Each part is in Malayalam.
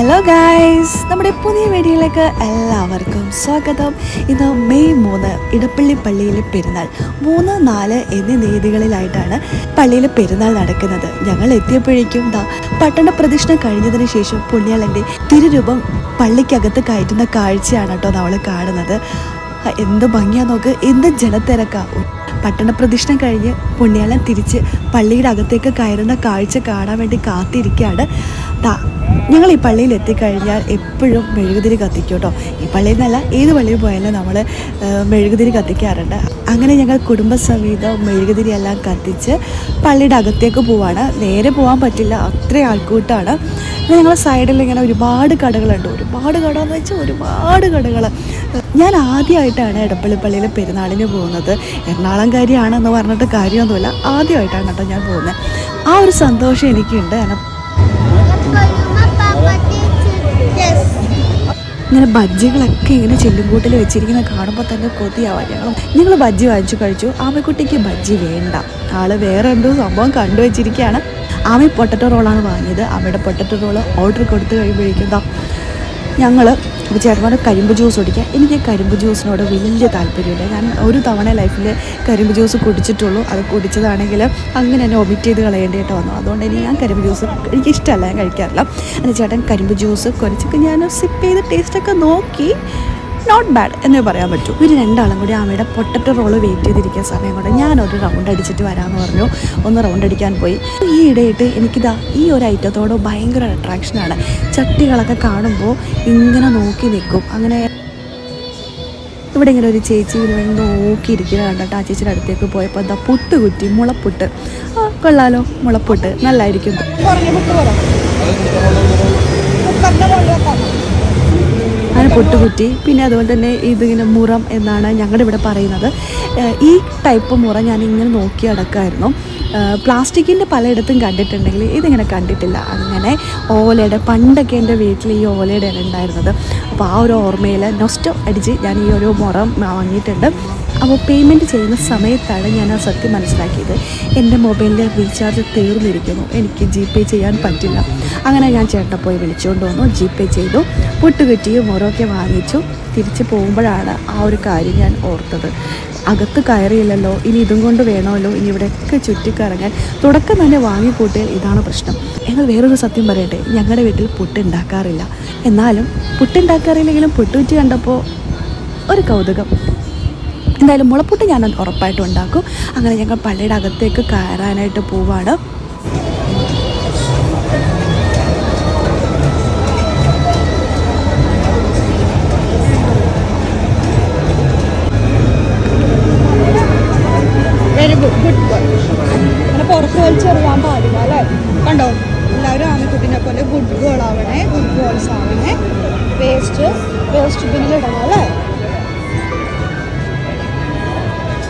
ഹലോ ഗായ്സ് നമ്മുടെ പുതിയ വീഡിയോയിലേക്ക് എല്ലാവർക്കും സ്വാഗതം. ഇന്ന് മെയ് മൂന്ന് ഇടപ്പള്ളി പള്ളിയിലെ പെരുന്നാൾ. മൂന്ന് നാല് എന്നീ തീയതികളിലായിട്ടാണ് പള്ളിയിലെ പെരുന്നാൾ നടക്കുന്നത്. ഞങ്ങൾ എത്തിയപ്പോഴേക്കും ദാ പട്ടണ പ്രദക്ഷിണം കഴിഞ്ഞതിന് ശേഷം പുണ്യാളന്റെ തിരുരൂപം പള്ളിക്കകത്ത് കയറ്റുന്ന കാഴ്ചയാണ് കേട്ടോ നമ്മൾ കാണുന്നത്. എന്ത് ഭംഗിയാ നോക്ക്. എന്ത് ജനത്തിരക്കാ. പട്ടണ പ്രദക്ഷിണം കഴിഞ്ഞ് പുണ്യാളൻ തിരിച്ച് പള്ളിയുടെ അകത്തേക്ക് കയറുന്ന കാഴ്ച കാണാൻ വേണ്ടി കാത്തിരിക്കുകയാണ്. ദാ ഞങ്ങൾ ഈ പള്ളിയിൽ എത്തിക്കഴിഞ്ഞാൽ എപ്പോഴും മെഴുകുതിരി കത്തിക്കും കേട്ടോ. ഈ പള്ളിയിൽ നിന്നല്ല ഏത് പള്ളിയിൽ പോയാലും നമ്മൾ മെഴുകുതിരി കത്തിക്കാറുണ്ട്. അങ്ങനെ ഞങ്ങൾ കുടുംബസമേതം മെഴുകുതിരി എല്ലാം കത്തിച്ച് പള്ളിയുടെ അകത്തേക്ക് പോവാണ്. നേരെ പോകാൻ പറ്റില്ല അത്രയും ആൾക്കൂട്ടാണ്. പിന്നെ ഞങ്ങൾ സൈഡിൽ ഇങ്ങനെ ഒരുപാട് കടകളുണ്ട്. ഒരുപാട് കട എന്ന് വെച്ചാൽ ഒരുപാട് കടകൾ ഞാൻ ആദ്യമായിട്ടാണ് എടപ്പള്ളി പള്ളിയിൽ പെരുന്നാളിന് പോകുന്നത്. എറണാകുളംകാരിയാണെന്ന് പറഞ്ഞിട്ട് കാര്യമൊന്നുമില്ല. ആദ്യമായിട്ടാണ് കേട്ടോ ഞാൻ പോകുന്നത്. ആ ഒരു സന്തോഷം എനിക്കുണ്ട്. കാരണം ഇങ്ങനെ ബജ്ജികളൊക്കെ ഇങ്ങനെ ചെല്ലുംകൂട്ടിൽ വെച്ചിരിക്കുന്ന കാണുമ്പോൾ തന്നെ കൊതിയാവാൻ ഞങ്ങൾ ഞങ്ങൾ ബജ്ജി വാങ്ങിച്ചു കഴിച്ചു. ആമക്കുട്ടിക്ക് ബജ്ജി വേണ്ട. ആൾ വേറെ എന്തോ സംഭവം കണ്ടു വെച്ചിരിക്കുകയാണ് ആമി പൊട്ടറ്റോ റോളാണ് വാങ്ങിയത്. ആമയുടെ പൊട്ടറ്റോ റോൾ ഓർഡർ കൊടുത്തു കഴിയുമ്പോഴേക്കും ഞങ്ങൾ ചേട്ടന്മാർ കരിമ്പ് ജ്യൂസ് കുടിക്കുക എനിക്ക് കരിമ്പ് ജ്യൂസിനോട് വലിയ താല്പര്യമില്ല. ഞാൻ ഒരു തവണ ലൈഫിൽ കരിമ്പ് ജ്യൂസ് കുടിച്ചിട്ടുള്ളൂ. അത് കുടിച്ചതാണെങ്കിൽ അങ്ങനെ തന്നെ ഒമിറ്റ് ചെയ്ത് കളയേണ്ടിയിട്ട് വന്നു. അതുകൊണ്ട് ഇനി ഞാൻ കരിമ്പ് ജ്യൂസ് എനിക്ക് ഇഷ്ടമല്ല. ഞാൻ കഴിക്കാറില്ല. എന്നാൽ ചേട്ടൻ കരിമ്പ് ജ്യൂസ് കുറച്ചൊക്കെ ഞാൻ സിപ്പ് ചെയ്ത് ടേസ്റ്റൊക്കെ നോക്കി. നോട്ട് ബാഡ് എന്ന് പറയാൻ പറ്റും. ഒരു രണ്ടാളും കൂടി അമ്മയുടെ പൊട്ടറ്റോ റോൾ വെയിറ്റ് ചെയ്തിരിക്കുന്ന സമയം കൊണ്ട് ഒരു റൗണ്ട് അടിച്ചിട്ട് വരാമെന്ന് പറഞ്ഞു. ഒന്ന് റൗണ്ട് അടിക്കാൻ പോയി. ഈ ഇടയിട്ട് എനിക്കിതാ ഈ ഒരു ഐറ്റത്തോട് ഭയങ്കര അട്രാക്ഷനാണ് ചട്ടികളൊക്കെ കാണുമ്പോൾ ഇങ്ങനെ നോക്കി നിൽക്കും. അങ്ങനെ ഇവിടെ ഇങ്ങനെ ഒരു ചേച്ചി ഇങ്ങനെ നോക്കിയിരിക്കുക കണ്ടിട്ട് ആ ചേച്ചിയുടെ അടുത്തേക്ക് പോയപ്പോൾ എന്താ പുട്ട് കുറ്റി മുളപ്പുട്ട്. ആ കൊള്ളാലോ മുളപ്പുട്ട്. നല്ലതായിരിക്കും അങ്ങനെ പൊട്ടുകുറ്റി പിന്നെ അതുപോലെ തന്നെ ഇതിങ്ങനെ മുറം എന്നാണ് ഞങ്ങളുടെ ഇവിടെ പറയുന്നത്. ഈ ടൈപ്പ് മുറ ഞാൻ ഇങ്ങനെ നോക്കി അടക്കായിരുന്നു. പ്ലാസ്റ്റിക്കിന്റെ പലയിടത്തും കണ്ടിട്ടുണ്ടെങ്കിൽ ഇതിങ്ങനെ കണ്ടിട്ടില്ല. അങ്ങനെ ഓലയുടെ പണ്ടൊക്കെ എന്റെ വീട്ടിൽ ഈ ഓലയുടെ ഉണ്ടായിരുന്നത്. അപ്പോൾ ആ ഒരു ഓർമ്മയിൽ നൊസ്റ്റോ അടിച്ച് ഞാൻ ഈ ഒരു മുറം വാങ്ങിയിട്ടുണ്ട്. അപ്പോൾ പേയ്മെന്റ് ചെയ്യുന്ന സമയത്താണ് ഞാൻ ആ സത്യം മനസ്സിലാക്കിയത്. എന്റെ മൊബൈലിന്റെ റീചാർജ് തീർന്നിരിക്കുന്നു. എനിക്ക് ജി പേ ചെയ്യാൻ പറ്റില്ല. അങ്ങനെ ഞാൻ ചേട്ടനെ പോയി വിളിച്ചുകൊണ്ട് വന്നു. ജി പേ ചെയ്തു. പൊട്ടുകെട്ടിയും ഓരോക്കെ വാങ്ങിച്ചു. തിരിച്ച് പോകുമ്പോഴാണ് ആ ഒരു കാര്യം ഞാൻ ഓർത്തത്. അകത്ത് കയറിയില്ലല്ലോ. ഇനി ഇതും കൊണ്ട് വേണമല്ലോ. ഇനി ഇവിടെയൊക്കെ ചുറ്റിക്കറങ്ങാൻ. തുടക്കം തന്നെ വാങ്ങിക്കൂട്ടിയാൽ ഇതാണ് പ്രശ്നം. ഞങ്ങൾ വേറൊരു സത്യം പറയട്ടെ. ഞങ്ങളുടെ വീട്ടിൽ പുട്ടുണ്ടാക്കാറില്ല എന്നാലും പുട്ടുണ്ടാക്കാറില്ലെങ്കിലും പുട്ടുകുറ്റി കണ്ടപ്പോൾ ഒരു കൗതുകം. എന്തായാലും മുളപ്പൊട്ട് ഞാൻ ഉറപ്പായിട്ടും ഉണ്ടാക്കും. അങ്ങനെ ഞങ്ങൾ പള്ളിയുടെ അകത്തേക്ക് കയറാനായിട്ട് പോവാണ്. പാടില്ല അല്ലേ? കണ്ടോ? എല്ലാവരും പോലെ ഗുഡ് ഗേൾ ആവണേ ഗുഡ് ഗേൾസ് ആവണേ. വേസ്റ്റ് വേസ്റ്റ് ബിന്നിലിടണം അല്ലേ?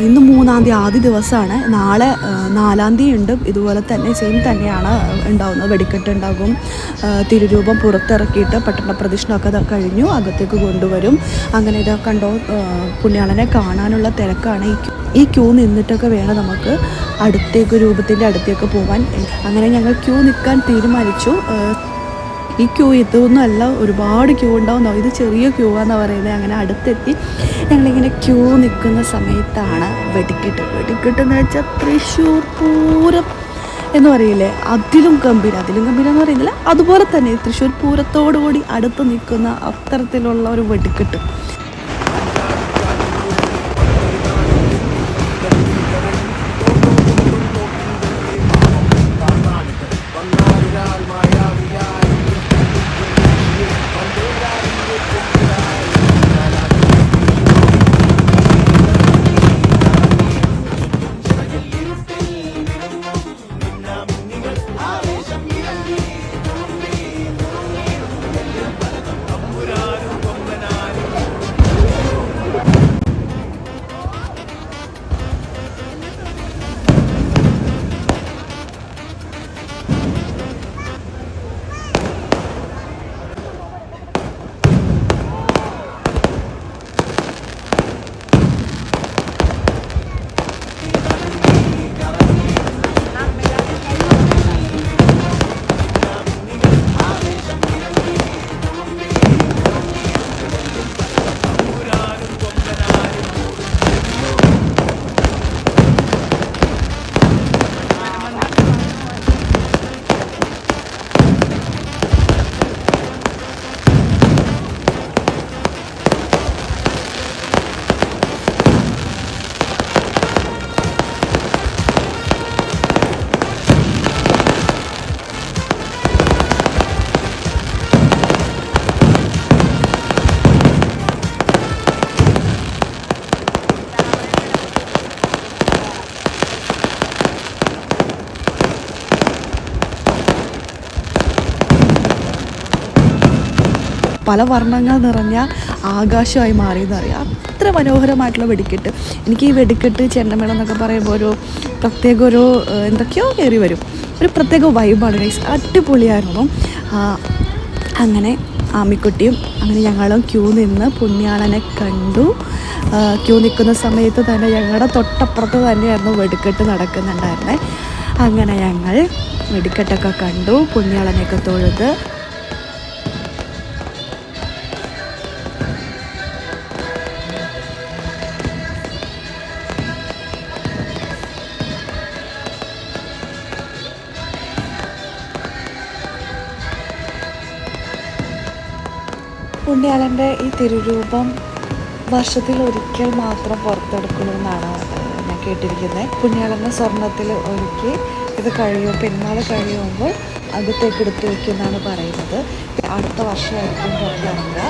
ഇന്ന് മൂന്നാം തീയതി ആദ്യ ദിവസമാണ്. നാളെ നാലാം തീയതി ഉണ്ട്. ഇതുപോലെ തന്നെ സെയിം തന്നെയാണ് ഉണ്ടാവുന്നത്. വെടിക്കെട്ട് ഉണ്ടാകും. തിരുരൂപം പുറത്തിറക്കിയിട്ട് പട്ടണ പ്രദക്ഷിണമൊക്കെ ദാ കഴിഞ്ഞു. അകത്തേക്ക് കൊണ്ടുവരും. അങ്ങനെ ഇത് കണ്ടോ പുണ്യാളനെ കാണാനുള്ള തിരക്കാണ് ഈ ഈ ക്യൂ നിന്നിട്ടൊക്കെ വേണം നമുക്ക് അടുത്തേക്ക് രൂപത്തിന്റെ അടുത്തേക്ക് പോകാൻ അങ്ങനെ ഞങ്ങൾ ക്യൂ നിൽക്കാൻ തീരുമാനിച്ചു. ഈ ക്യൂ ഇതൊന്നും ഒരുപാട് ക്യൂ ഉണ്ടാവും. ഇത് ചെറിയ ക്യൂ ആണെന്ന് പറയുന്നത് അങ്ങനെ അടുത്തെത്തി. ഞങ്ങളിങ്ങനെ ക്യൂ നിൽക്കുന്ന സമയത്താണ് വെടിക്കെട്ട്. വെടിക്കെട്ട് എന്ന് വെച്ചാൽ തൃശ്ശൂർ പൂരം എന്ന് പറയില്ലേ? അതിലും ഗംഭീരം. അതിലും ഗംഭീരം എന്ന് പറയുന്നില്ല. അതുപോലെ തന്നെ തൃശ്ശൂർ പൂരത്തോടുകൂടി അടുത്ത് നിൽക്കുന്ന അത്തരത്തിലുള്ള ഒരു വെടിക്കെട്ട്. പല വർണങ്ങൾ നിറഞ്ഞ ആകാശമായി മാറി അറിയാം അത്ര മനോഹരമായിട്ടുള്ള വെടിക്കെട്ട്. എനിക്ക് ഈ വെടിക്കെട്ട് ചെണ്ടമേളം എന്നൊക്കെ പറയുമ്പോൾ ഒരു പ്രത്യേക ഒരു എന്തൊക്കെയോ കയറി വരും. ഒരു പ്രത്യേക വൈബാണ് ഗൈസ് അടിപൊളിയായിരുന്നു. അങ്ങനെ ആമിക്കുട്ടിയും അങ്ങനെ ഞങ്ങളും ക്യൂ നിന്ന് പുണ്യാളനെ കണ്ടു. ക്യൂ നിൽക്കുന്ന സമയത്ത് തന്നെ ഞങ്ങളുടെ തൊട്ടപ്പുറത്ത് തന്നെയായിരുന്നു വെടിക്കെട്ട് നടക്കുന്നുണ്ടായിരുന്നത് അങ്ങനെ ഞങ്ങൾ വെടിക്കെട്ടൊക്കെ കണ്ടു പുണ്യാളനെയൊക്കെ തൊഴുത്. പുണ്യാളന്റെ ഈ തിരുരൂപം വർഷത്തിൽ ഒരിക്കൽ മാത്രം പുറത്തെടുക്കുള്ളൂ എന്നാണ് ഞാൻ കേട്ടിരിക്കുന്നത്. പുണ്യാളനെ സ്വർണത്തിൽ ഒരുക്കി ഇത് കഴിയും പെരുന്നാൾ കഴിയുമ്പോൾ അകത്തേക്ക് എടുത്തു വയ്ക്കുമെന്നാണ് പറയുന്നത്. അടുത്ത വർഷമായിരിക്കും പുറത്തിറങ്ങുക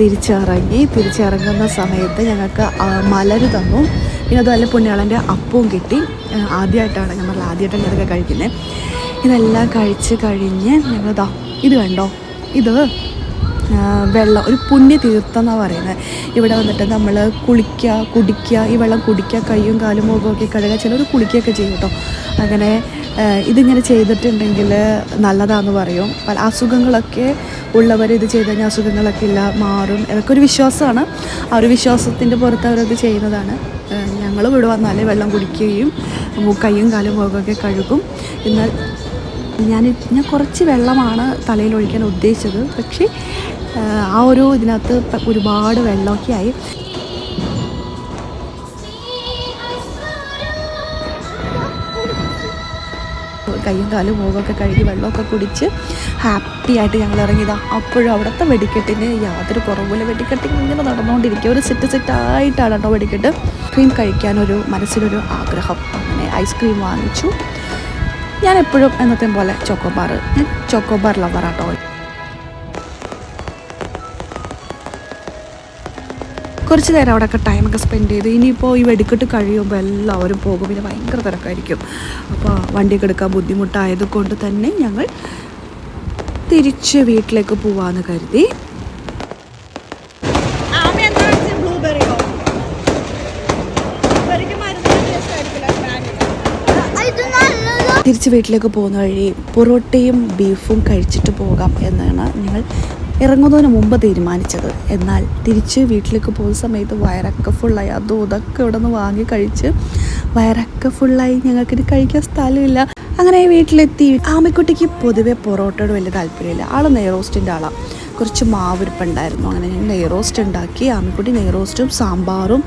തിരിച്ചിറങ്ങി തിരിച്ചിറങ്ങുന്ന സമയത്ത് ഞങ്ങൾക്ക് മലര് തന്നു. പിന്നെ അതുപോലെ പുണ്യാളന്റെ അപ്പവും കിട്ടി. ആദ്യമായിട്ടാണ് ആദ്യമായിട്ടാണ് ഞങ്ങൾ ആദ്യമായിട്ടാണ് ഇതൊക്കെ കഴിക്കുന്നത് ഇതെല്ലാം കഴിച്ച് കഴിഞ്ഞ് ഞങ്ങളിതാ ഇത് കണ്ടോ? ഇത് വെള്ളം ഒരു പുണ്യ തീർത്ഥം എന്നാണ് പറയുന്നത് ഇവിടെ വന്നിട്ട് നമ്മൾ കുളിക്കുക കുടിക്കുക ഈ വെള്ളം കുടിക്കുക കൈയും കാലും മുഖമൊക്കെ കഴുകുക ചിലർ കുളിക്കുകയൊക്കെ ചെയ്യും കേട്ടോ. അങ്ങനെ ഇതിങ്ങനെ ചെയ്തിട്ടുണ്ടെങ്കിൽ നല്ലതാന്ന് പറയും. പല അസുഖങ്ങളൊക്കെ ഉള്ളവർ ഇത് ചെയ്ത് കഴിഞ്ഞാൽ അസുഖങ്ങളൊക്കെ ഇല്ല മാറും. ഇതൊക്കെ ഒരു വിശ്വാസമാണ് ആ ഒരു വിശ്വാസത്തിന്റെ പുറത്ത് അവരത് ചെയ്യുന്നതാണ്. ഞങ്ങൾ ഇവിടെ വന്നാലേ വെള്ളം കുടിക്കുകയും കൈയും കാലും മുഖമൊക്കെ കഴുകും. എന്നാൽ ഞാൻ ഞാൻ കുറച്ച് വെള്ളമാണ് തലയിൽ ഒഴിക്കാൻ ഉദ്ദേശിച്ചത്. പക്ഷേ ആ, ഒരു ഇതിനകത്ത് ഒരുപാട് വെള്ളമൊക്കെ ആയി. കയ്യും കാലും മുഖമൊക്കെ കഴുകി വെള്ളമൊക്കെ കുടിച്ച് ഹാപ്പി ആയിട്ട് ഞങ്ങൾ ഇറങ്ങിയതാ. അപ്പോഴും അവിടുത്തെ വെടിക്കെട്ടിന് യാതൊരു കുറവുമില്ല വെടിക്കെട്ടിന് ഇങ്ങനെ നടന്നുകൊണ്ടിരിക്കുക ഒരു സെറ്റ് സെറ്റായിട്ടാണ് കേട്ടോ വെടിക്കെട്ട്. ക്രീം കഴിക്കാനൊരു മനസ്സിലൊരു ആഗ്രഹം. അങ്ങനെ ഐസ്ക്രീം വാങ്ങിച്ചു. ഞാൻ എപ്പോഴും എന്നത്തെ പോലെ ചോക്കോബാർ ഞാൻ ചോക്കോബാർ ലവറാട്ടോ കുറച്ച് നേരം അവിടെയൊക്കെ ടൈമൊക്കെ സ്പെൻഡ് ചെയ്ത് ഇനിയിപ്പോൾ ഈ വെടിക്കെട്ട് കഴിയുമ്പോൾ എല്ലാവരും പോകും. പിന്നെ ഭയങ്കര തിരക്കായിരിക്കും. അപ്പോൾ വണ്ടിയൊക്കെ എടുക്കാൻ ബുദ്ധിമുട്ടായത് കൊണ്ട് തന്നെ ഞങ്ങൾ തിരിച്ച് വീട്ടിലേക്ക് പോവാന്ന് കരുതി. തിരിച്ച് വീട്ടിലേക്ക് പോകുന്ന വഴി പൊറോട്ടയും ബീഫും കഴിച്ചിട്ട് പോകാം എന്നാണ് ഞങ്ങൾ ഇറങ്ങുന്നതിന് മുമ്പ് തീരുമാനിച്ചത്. എന്നാൽ തിരിച്ച് വീട്ടിലേക്ക് പോകുന്ന സമയത്ത് വയറൊക്കെ ഫുള്ളായി അതും ഇതൊക്കെ ഇവിടെ നിന്ന് വാങ്ങി കഴിച്ച് വയറൊക്കെ ഫുള്ളായി ഞങ്ങൾക്കിത് കഴിക്കാൻ സ്ഥലമില്ല. അങ്ങനെ വീട്ടിലെത്തി. ആമക്കുട്ടിക്ക് പൊതുവെ പൊറോട്ടയോട് വലിയ താല്പര്യമില്ല. ആൾ നെയ്റോസ്റ്റിന്റെ ആളാണ് കുറച്ച് മാവിരിപ്പുണ്ടായിരുന്നു. അങ്ങനെ ഞാൻ നെയ്റോസ്റ്റ് ഉണ്ടാക്കി. ആമക്കുട്ടി നെയ്റോസ്റ്റും സാമ്പാറും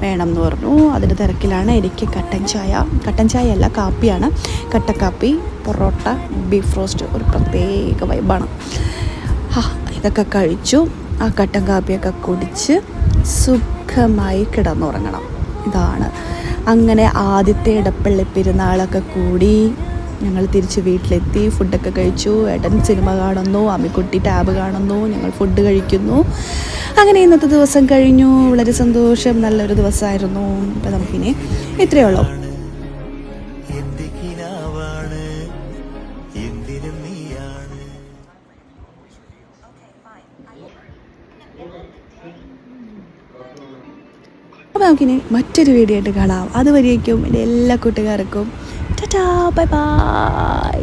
വേണം എന്ന് പറഞ്ഞു. അതിന്റെ തിരക്കിലാണ് എനിക്ക് കട്ടൻ ചായ. കട്ടൻ ചായ അല്ല കാപ്പിയാണ്. കട്ടക്കാപ്പി പൊറോട്ട ബീഫ് റോസ്റ്റ്. ഒരു പ്രത്യേക വൈബാണ് ഇതൊക്കെ കഴിച്ചു ആ കട്ടൻ കാപ്പിയൊക്കെ കുടിച്ച് സുഖമായി കിടന്നുറങ്ങണം. ഇതാണ്. അങ്ങനെ ആദ്യത്തെ ഇടപ്പള്ളി പെരുന്നാളൊക്കെ കൂടി ഞങ്ങൾ തിരിച്ച് വീട്ടിലെത്തി. ഫുഡൊക്കെ കഴിച്ചു. ഏട്ടൻ സിനിമ കാണുന്നു അമ്മിക്കുട്ടി ടാബ് കാണുന്നു ഞങ്ങൾ ഫുഡ് കഴിക്കുന്നു. അങ്ങനെ ഇന്നത്തെ ദിവസം കഴിഞ്ഞു. വളരെ സന്തോഷം. നല്ലൊരു ദിവസമായിരുന്നു. അപ്പം നമുക്കിനി ഇത്രയേ ഉള്ളൂ. നമുക്കിനി മറ്റൊരു വീഡിയോ ആയിട്ട് കാണാം. അതുവരേക്കും എന്റെ എല്ലാ കൂട്ടുകാർക്കും. ടാ ബൈ ബൈ.